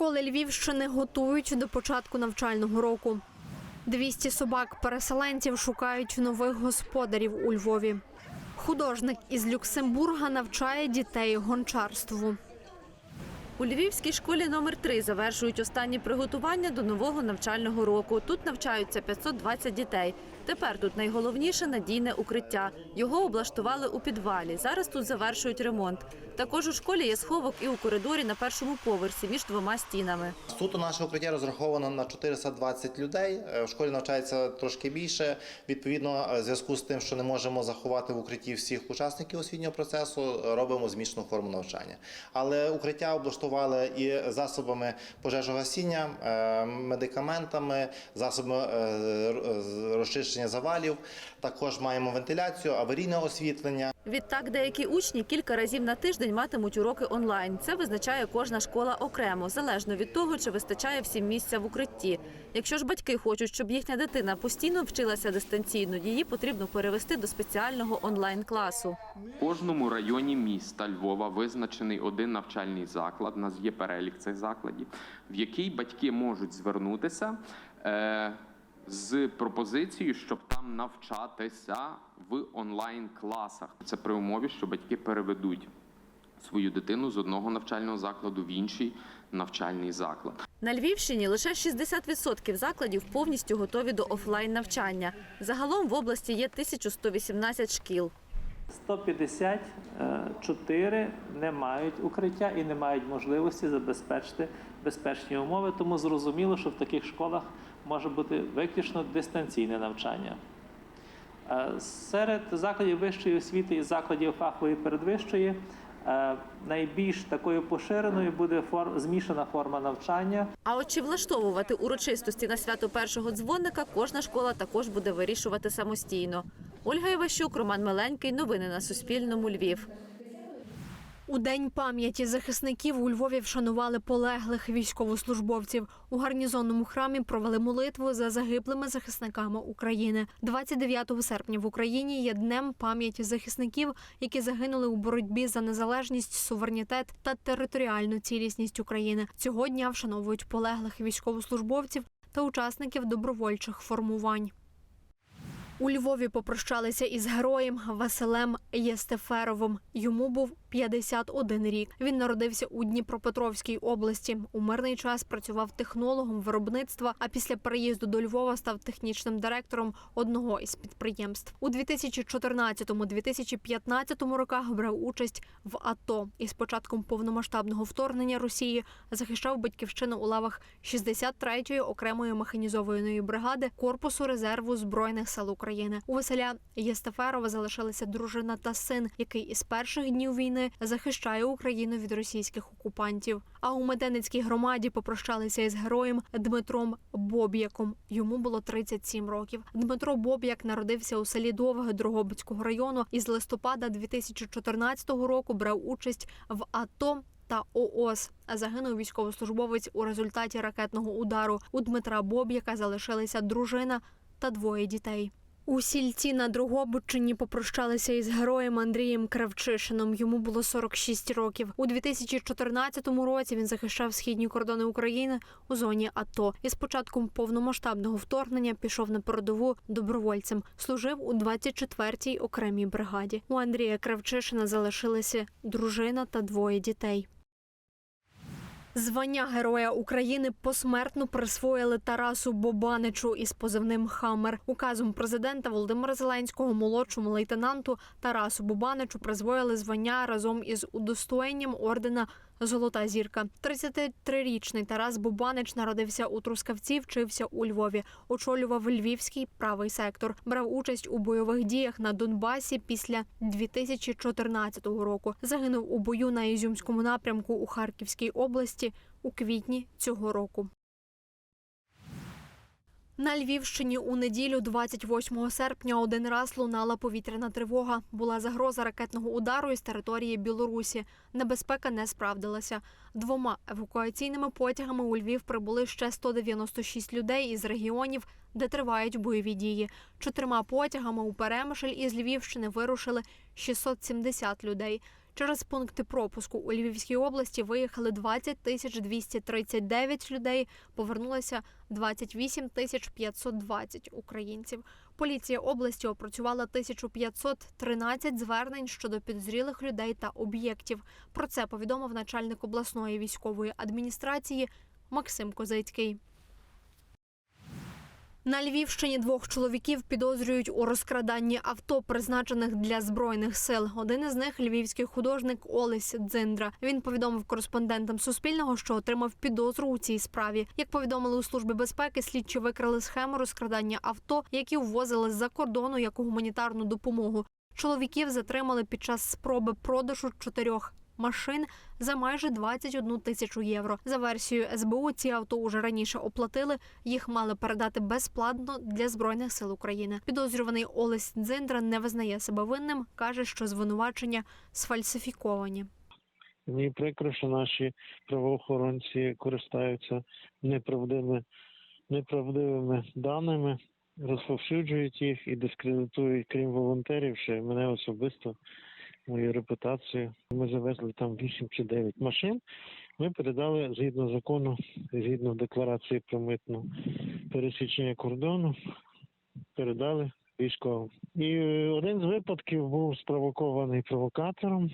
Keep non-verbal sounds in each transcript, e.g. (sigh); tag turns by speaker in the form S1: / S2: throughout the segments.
S1: Школи Львівщини готують до початку навчального року. 200 собак-переселенців шукають нових господарів у Львові. Художник із Люксембурга навчає дітей гончарству.
S2: У Львівській школі номер 3 завершують останні приготування до нового навчального року. Тут навчаються 520 дітей. Тепер тут найголовніше надійне укриття. Його облаштували у підвалі. Зараз тут завершують ремонт. Також у школі є сховок і у коридорі на першому поверсі між двома стінами.
S3: Суто наше укриття розраховано на 420 людей. Е, В школі навчається трошки більше. Відповідно, е, в зв'язку з тим, що не можемо заховати в укритті всіх учасників освітнього процесу, е, робимо змішану форму навчання. Але укриття облаштували і засобами пожежогасіння, медикаментами, засобами е, р- завалів. Також маємо вентиляцію, аварійне освітлення.
S2: Відтак, деякі учні кілька разів на тиждень матимуть уроки онлайн. Це визначає кожна школа окремо, залежно від того, чи вистачає всім місця в укритті. Якщо ж батьки хочуть, щоб їхня дитина постійно вчилася дистанційно, її потрібно перевести до спеціального онлайн-класу.
S4: В кожному районі міста Львова визначений один навчальний заклад. У нас є перелік цих закладів, в який батьки можуть звернутися е, з пропозицією, щоб там навчатися в онлайн-класах. Це при умові, що батьки переведуть свою дитину з одного навчального закладу в інший навчальний заклад.
S2: На Львівщині лише 60% закладів повністю готові до офлайн навчання. Загалом в області є 1118 шкіл.
S5: 154 не мають укриття і не мають можливості забезпечити безпечні умови, тому зрозуміло, що в таких школах може бути виключно дистанційне навчання. Е, Серед закладів вищої освіти і закладів фахової передвищої е, найбільш такою поширеною буде фор- змішана форма навчання.
S2: А от чи влаштовувати урочистості на свято першого дзвоника кожна школа також буде вирішувати самостійно. Ольга Іващук, Роман Миленький. Новини на Суспільному. Львів.
S1: У день пам'яті захисників у Львові вшанували полеглих військовослужбовців. У гарнізонному храмі провели молитву за загиблими захисниками України. 29 серпня в Україні є днем пам'яті захисників, які загинули у боротьбі за незалежність, суверенітет та територіальну цілісність України. Цього дня вшановують полеглих військовослужбовців та учасників добровольчих формувань. У Львові попрощалися із героєм Василем Єстеферовим. Йому був 51 рік. Він народився у Дніпропетровській області. У мирний час працював технологом виробництва, а після переїзду до Львова став технічним директором одного із підприємств. У 2014-2015 роках брав участь в АТО і з початком повномасштабного вторгнення Росії захищав батьківщину у лавах 63-ї окремої механізованої бригади корпусу резерву збройних сил України. У Василя Єстаферова залишилися дружина та син, який із перших днів війни захищає Україну від російських окупантів. А у Меденицькій громаді попрощалися із героєм Дмитром Боб'яком. Йому було 37 років. Дмитро Боб'як народився у селі Довге Дрогобицького району і з листопада 2014 року брав участь в АТО та ООС. Загинув військовослужбовець у результаті ракетного удару. У Дмитра Боб'яка залишилися дружина та двоє дітей. У сільці на Другобичині попрощалися із героєм Андрієм Кравчишином. Йому було 46 років. У 2014 році він захищав східні кордони України у зоні АТО. І з початком повномасштабного вторгнення пішов на передову добровольцем. Служив у 24-й окремій бригаді. У Андрія Кравчишина залишилися дружина та двоє дітей. Звання Героя України посмертно присвоїли Тарасу Бобаничу із позивним Хаммер. Указом президента Володимира Зеленського молодшому лейтенанту Тарасу Бобаничу призвоїли звання разом із удостоєнням ордена Золота зірка. 33-річний Тарас Бубанич народився у Трускавці, вчився у Львові, очолював Львівський правий сектор. Брав участь у бойових діях на Донбасі після 2014 року. Загинув у бою на Ізюмському напрямку у Харківській області у квітні цього року. На Львівщині у неділю, 28 серпня, один раз лунала повітряна тривога. Була загроза ракетного удару із території Білорусі. Небезпека не справдилася. Двома евакуаційними потягами у Львів прибули ще 196 людей із регіонів, де тривають бойові дії. Чотирма потягами у Перемишль із Львівщини вирушили 670 людей. Через пункти пропуску у Львівській області виїхали 20 тисяч 239 людей, повернулося 28 тисяч 520 українців. Поліція області опрацювала 1513 звернень щодо підозрілих людей та об'єктів. Про це повідомив начальник обласної військової адміністрації Максим Козицький. На Львівщині двох чоловіків підозрюють у розкраданні авто, призначених для збройних сил. Один із них львівський художник Олесь Дзиндра. Він повідомив кореспондентам Суспільного, що отримав підозру у цій справі. Як повідомили у службі безпеки, слідчі викрили схему розкрадання авто, які ввозили з-за кордону як гуманітарну допомогу. Чоловіків затримали під час спроби продажу чотирьох машин за майже 21 тисячу євро. За версією СБУ, ці авто уже раніше оплатили. Їх мали передати безплатно для збройних сил України. Підозрюваний Олесь Дзиндра не визнає себе винним, каже, що звинувачення сфальсифіковані.
S6: Мені прикро, що наші правоохоронці користаються неправдивими, неправдивими даними, розповсюджують їх і дискредитують, крім волонтерів, ще мене особисто, мою репутацію. Ми завезли там 8 чи 9 машин. Ми передали згідно закону, згідно декларації про митну пересічення кордону, передали військовим. І е, один з випадків був спровокований провокатором.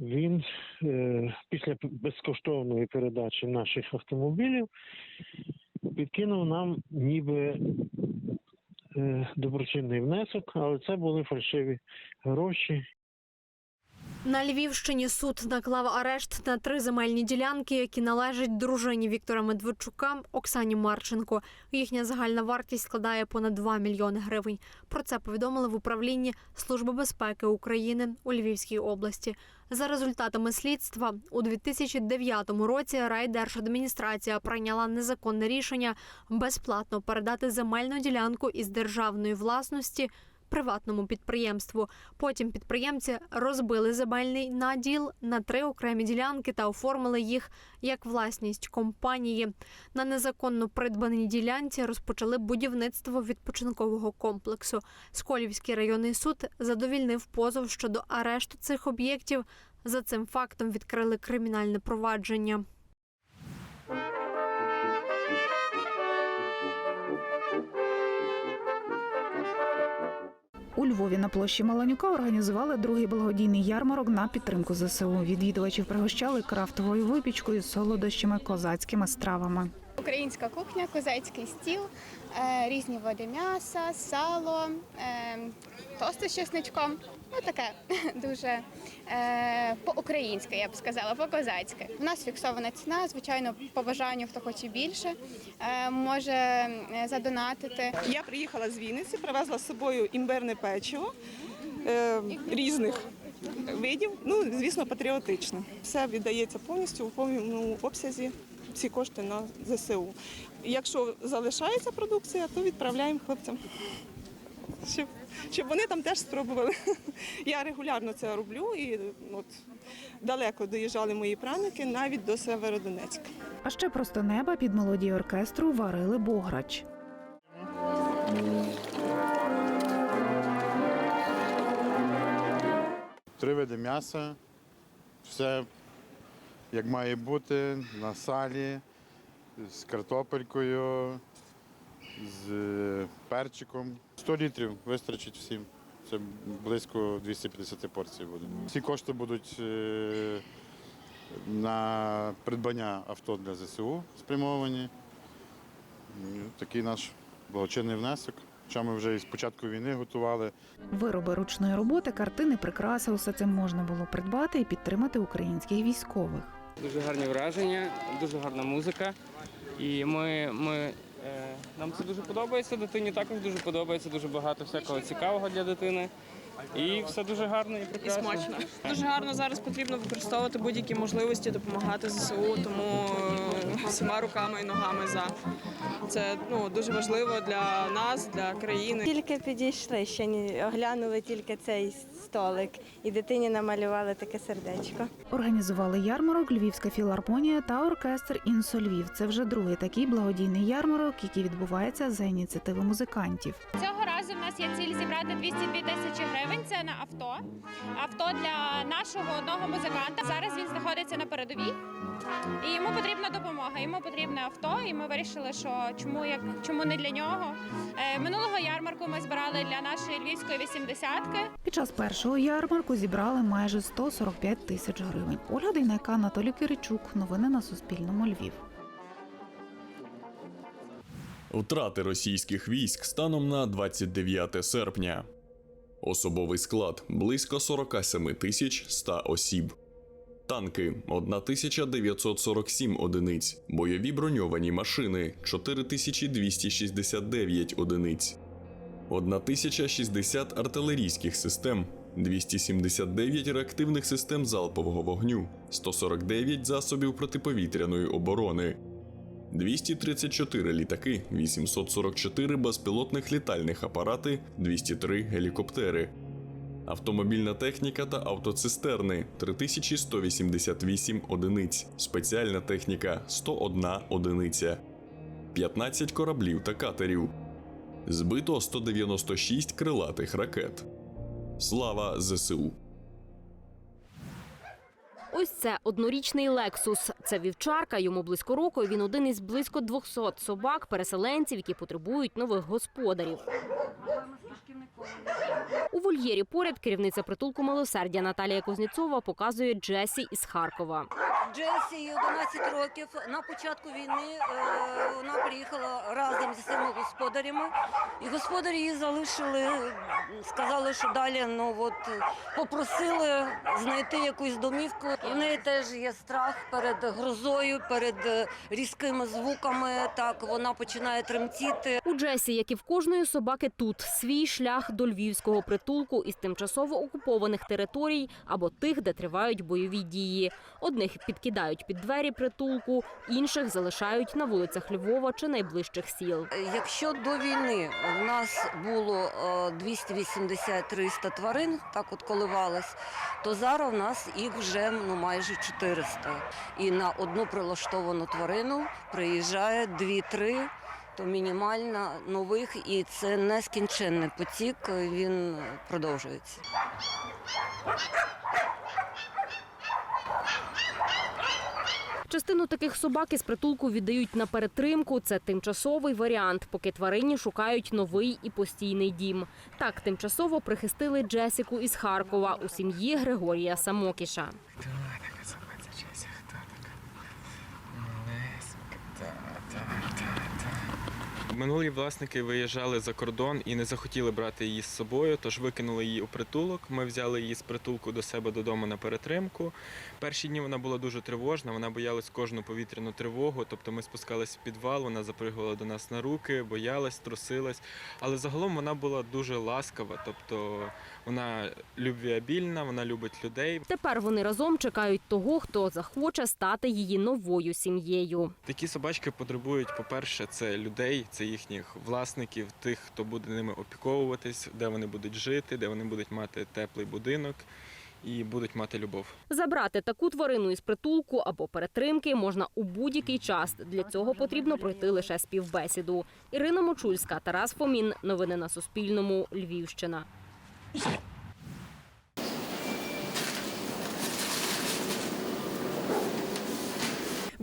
S6: Він е, після безкоштовної передачі наших автомобілів підкинув нам ніби е, доброчинний внесок, але це були фальшиві гроші.
S1: На Львівщині суд наклав арешт на три земельні ділянки, які належать дружині Віктора Медведчука Оксані Марченко. Їхня загальна вартість складає понад 2 мільйони гривень. Про це повідомили в управлінні Служби безпеки України у Львівській області. За результатами слідства у 2009 році райдержадміністрація прийняла незаконне рішення безплатно передати земельну ділянку із державної власності приватному підприємству. Потім підприємці розбили земельний наділ на три окремі ділянки та оформили їх як власність компанії. На незаконно придбаній ділянці розпочали будівництво відпочинкового комплексу. Сколівський районний суд задовільнив позов щодо арешту цих об'єктів. За цим фактом відкрили кримінальне провадження.
S7: У Львові на площі Маланюка організували другий благодійний ярмарок на підтримку ЗСУ. Відвідувачів пригощали крафтовою випічкою, з солодощами, козацькими стравами.
S8: Українська кухня, козацький стіл, е, різні види м'яса, сало, е, тости з чесничком. Ну таке (laughs) дуже по-українськи, я б сказала, по-козацьки. У нас фіксована ціна, звичайно, по бажанню, хто хоче більше, е, може е, задонатити.
S9: Я приїхала з Вінниці, привезла з собою імбирне печиво е, різних видів. Ну, звісно, патріотично. Все віддається повністю у повному обсязі. Всі кошти на ЗСУ. Якщо залишається продукція, то відправляємо хлопцям, щоб, щоб вони там теж спробували. (laughs) Я регулярно це роблю і от далеко доїжджали мої праники навіть до Северодонецька.
S7: А ще просто неба під мелодію оркестру варили бограч.
S10: Три види м'яса, все як має бути, на салі, з картопелькою, з е, перчиком. 100 літрів вистачить всім. Це близько 250 порцій буде. Всі кошти будуть е, на придбання авто для ЗСУ спрямовані. Такий наш благочинний внесок. Хоча ми вже із початку війни готували.
S7: Вироби ручної роботи, картини, прикраси усе це можна було придбати і підтримати українських військових.
S11: Дуже гарні враження, дуже гарна музика. І ми, ми, нам це дуже подобається. Дитині також дуже подобається, дуже багато всякого цікавого для дитини. І все дуже гарно і прекрасно.
S12: смачно. Дуже гарно зараз потрібно використовувати будь-які можливості допомагати ЗСУ, тому е, всіма руками і ногами за це ну дуже важливо для нас, для країни.
S13: Тільки підійшли, ще не оглянули тільки цей столик, і дитині намалювали таке сердечко.
S7: Організували ярмарок Львівська філармонія та оркестр Інсо Львів. Це вже другий такий благодійний ярмарок, який відбувається за ініціативи музикантів.
S14: Цього разу в нас є ціль зібрати 202 тисячі гривень. Авто. Авто для нашого одного музиканта. Зараз він знаходиться на передовій, і йому потрібна допомога. Йому потрібне авто, і ми вирішили, що чому як чому не для нього. Е, минулого ярмарку ми збирали для нашої львівської вісімдесятки.
S7: Під час першого ярмарку зібрали майже 145 тисяч гривень. Ольга Дейнека, Анатолій Киричук. Новини на Суспільному. Львів.
S15: Втрати російських військ станом на 29 серпня. Особовий склад близько 47 тисяч 100 осіб. Танки 1947 одиниць. Бойові броньовані машини 4269 одиниць. 1060 артилерійських систем, 279 реактивних систем залпового вогню, 149 засобів протиповітряної оборони, 234 літаки, 844 безпілотних літальних апарати, 203 гелікоптери, автомобільна техніка та автоцистерни 3188 одиниць, спеціальна техніка 101 одиниця, 15 кораблів та катерів. Збито 196 крилатих ракет. Слава ЗСУ!
S16: Ось це однорічний Лексус. Це вівчарка, йому близько року. Він один із близько 200 собак, переселенців, які потребують нових господарів. У вольєрі поряд керівниця притулку милосердя Наталія Кузнєцова показує Джесі із Харкова.
S17: Джесі їй 11 років. На початку війни е, вона приїхала разом зі своїми господарями. І господарі її залишили, сказали, що далі ну, от, попросили знайти якусь домівку. В неї теж є страх перед грозою, перед е, різкими звуками. Так вона починає тремтіти.
S16: У Джесі, як і в кожної собаки, тут свій шлях до львівського притулку із тимчасово окупованих територій або тих, де тривають бойові дії. Одних підкидають під двері притулку, інших залишають на вулицях Львова чи найближчих сіл.
S17: Якщо до війни в нас було е, 280-300 тварин, так от коливалось, то зараз в нас їх вже ну майже 400. І на одну прилаштовану тварину приїжджає 2-3, то мінімально нових, і це нескінченний потік. Він продовжується.
S16: Частину таких собак із притулку віддають на перетримку. Це тимчасовий варіант, поки тварині шукають новий і постійний дім. Так тимчасово прихистили Джесіку із Харкова у сім'ї Григорія Самокіша.
S11: Минулі власники виїжджали за кордон і не захотіли брати її з собою, тож викинули її у притулок. Ми взяли її з притулку до себе додому на перетримку. Перші дні вона була дуже тривожна, вона боялась кожну повітряну тривогу. Тобто ми спускались в підвал, вона запригувала до нас на руки, боялась, трусилась. Але загалом вона була дуже ласкава, тобто вона любвіабільна, вона любить людей.
S16: Тепер вони разом чекають того, хто захоче стати її новою сім'єю.
S11: Такі собачки потребують, по-перше, це людей, це їхніх власників, тих, хто буде ними опіковуватись, де вони будуть жити, де вони будуть мати теплий будинок і будуть мати любов.
S16: Забрати таку тварину із притулку або перетримки можна у будь-який час. Для цього потрібно пройти лише співбесіду. Ірина Мочульська, Тарас Фомін. Новини на Суспільному. Львівщина.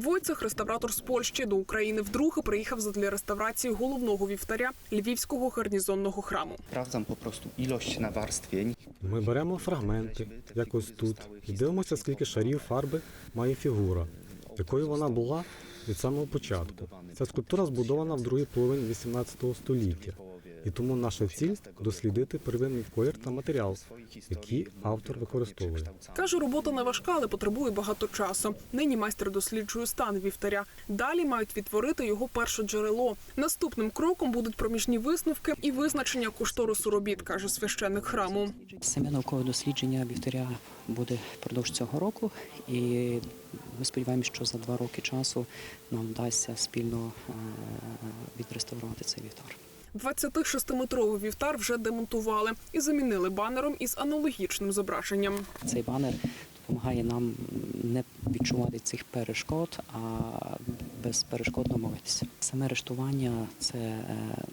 S18: Войцех, реставратор з Польщі до України, вдруге приїхав задля реставрації головного вівтаря львівського гарнізонного храму.
S19: Sprawdzam po prostu ilość nawarstwień.
S20: Ми беремо фрагменти, як ось тут, і дивимося, скільки шарів фарби має фігура, якою вона була від самого початку. Ця скульптура збудована в другій половині 18 століття, і тому наша ціль дослідити первинний колір та матеріал, який автор використовує.
S18: Каже, робота не важка, але потребує багато часу. Нині майстер досліджує стан вівтаря. Далі мають відтворити його перше джерело. Наступним кроком будуть проміжні висновки і визначення кошторису робіт, каже священник храму.
S21: Саме наукове дослідження вівтаря буде впродовж цього року, і ми сподіваємося, що за два роки часу нам вдасться спільно е, відреставрувати цей вівтар.
S18: 26-метровий вівтар вже демонтували і замінили банером із аналогічним зображенням.
S21: Цей банер допомагає нам не відчувати цих перешкод, а безперешкодно молитися. Саме рештування це е,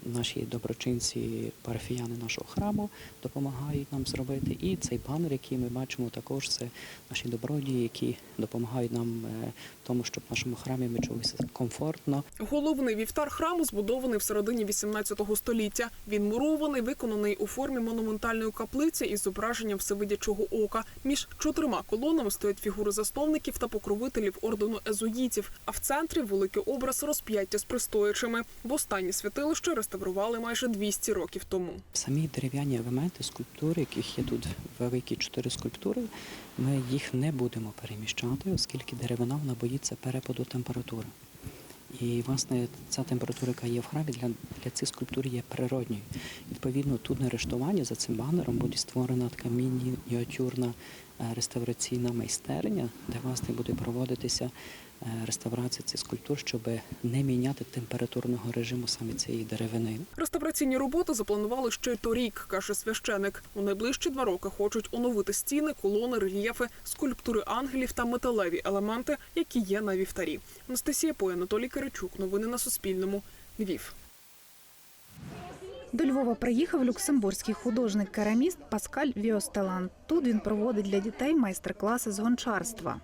S21: наші доброчинці, парафіяни нашого храму допомагають нам зробити. І цей банер, який ми бачимо, також це наші добродії, які допомагають нам е, тому, щоб в нашому храмі ми чулися комфортно.
S18: Головний вівтар храму збудований в середині 18 століття. Він мурований, виконаний у формі монументальної каплиці із зображенням всевидячого ока. Між чотирма колонами стоять фігури засновників та покровителів ордену езуїтів. А в центрі великий образ розп'яття з пристоячими. Востаннє святилище реставрували майже 200 років тому.
S21: Самі дерев'яні елементи, скульптури, яких є тут великі чотири скульптури, ми їх не будемо переміщати, оскільки деревина вона боїться перепаду температури. І власне ця температура, яка є в храмі, для, для цих скульптур є природньою. Відповідно, тут на рештуванні за цим банером буде створена така мініатюрна е, реставраційна майстерня, де власне буде проводитися е, реставрація цих скульптур, щоб не міняти температурного режиму саме цієї деревини.
S18: Реставраційні роботи запланували ще й торік, каже священик. У найближчі два роки хочуть оновити стіни, колони, рельєфи, скульптури ангелів та металеві елементи, які є на вівтарі. Анастасія Пой, Анатолій Киричук. Новини на Суспільному. Львів.
S7: До Львова приїхав люксембурзький художник-кераміст Паскаль Віостелан. Тут він проводить для дітей майстер-класи з гончарства.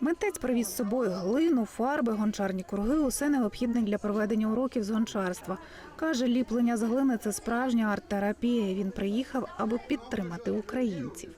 S7: Митець привіз з собою глину, фарби, гончарні круги, усе необхідне для проведення уроків з гончарства. Каже, ліплення з глини це справжня арт-терапія. Він приїхав, аби підтримати українців.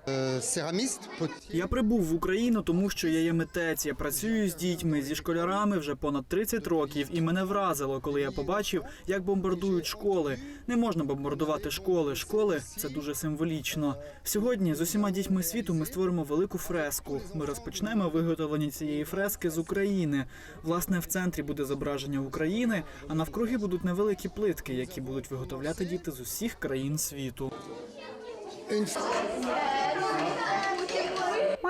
S22: Я прибув в Україну, тому що я є митець. Я працюю з дітьми, зі школярами вже понад 30 років, і мене вразило, коли я побачив, як бомбардують школи. Не можна бомбардувати школи. Школи це дуже символічно. Сьогодні з усіма дітьми світу ми створимо велику фреску. Ми розпочнемо виготовлення цієї фрески з України. Власне, в центрі буде зображення України, а навкруги будуть невеликі плитки, які будуть виготовляти діти з усіх країн світу.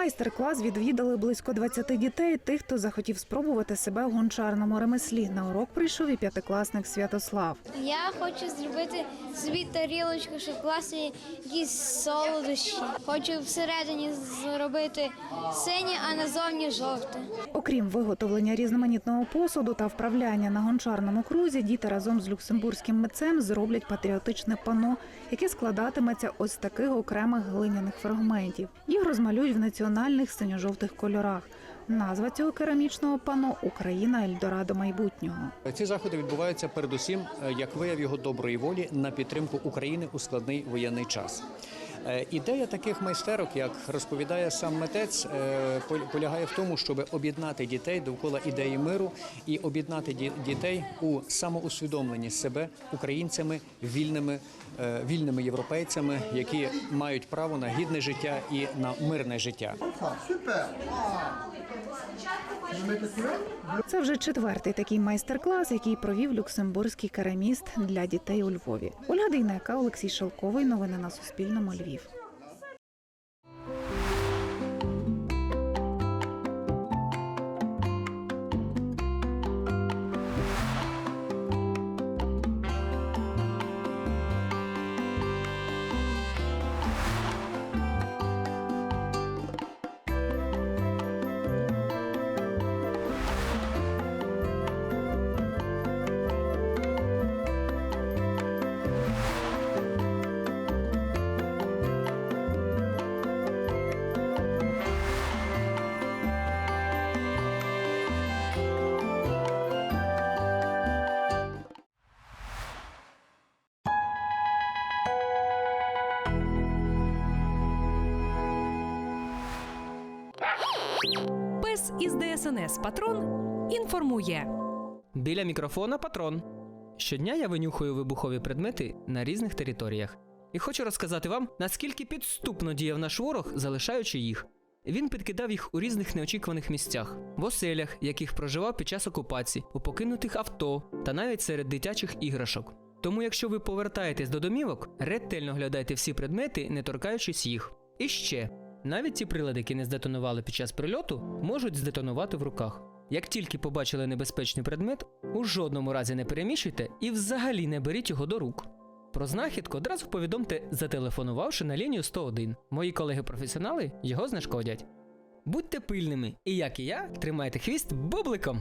S7: Майстер-клас відвідали близько 20 дітей, тих, хто захотів спробувати себе в гончарному ремеслі. На урок прийшов і п'ятикласник Святослав.
S23: Я хочу зробити собі тарілочку, щоб класти якісь солодощі. Хочу всередині зробити синє, а назовні жовте.
S7: Окрім виготовлення різноманітного посуду та вправляння на гончарному крузі, діти разом з люксембурзьким митцем зроблять патріотичне пано, яке складатиметься ось таких окремих глиняних фрагментів. Їх розмалюють в національних синьо-жовтих кольорах. Назва цього керамічного пано Україна Ельдорадо майбутнього.
S24: Ці заходи відбуваються передусім е, як вияв його доброї волі на підтримку України у складний воєнний час. Е, Ідея таких майстерок, як розповідає сам митець, е, полягає в тому, щоб об'єднати дітей довкола ідеї миру і об'єднати ді- дітей у самоусвідомленні себе українцями, вільними, е, вільними європейцями, які мають право на гідне життя і на мирне життя.
S7: Це вже четвертий такий майстер-клас, який провів люксембурзький кераміст для дітей у Львові. Ольга Дейнека, Олексій Шелковий. Новини на Суспільному. Львів.
S25: Із ДСНС Патрон інформує.
S26: Біля мікрофона патрон. Щодня я винюхую вибухові предмети на різних територіях. І хочу розказати вам, наскільки підступно діяв наш ворог, залишаючи їх. Він підкидав їх у різних неочікуваних місцях, в оселях, яких проживав під час окупації, у покинутих авто та навіть серед дитячих іграшок. Тому, якщо ви повертаєтесь до домівок, ретельно глядайте всі предмети, не торкаючись їх. І ще навіть ті прилади, які не здетонували під час прильоту, можуть здетонувати в руках. Як тільки побачили небезпечний предмет, у жодному разі не переміщуйте і взагалі не беріть його до рук. Про знахідку одразу повідомте, зателефонувавши на лінію 101. Мої колеги-професіонали його знешкодять. Будьте пильними і, як і я, тримайте хвіст бубликом.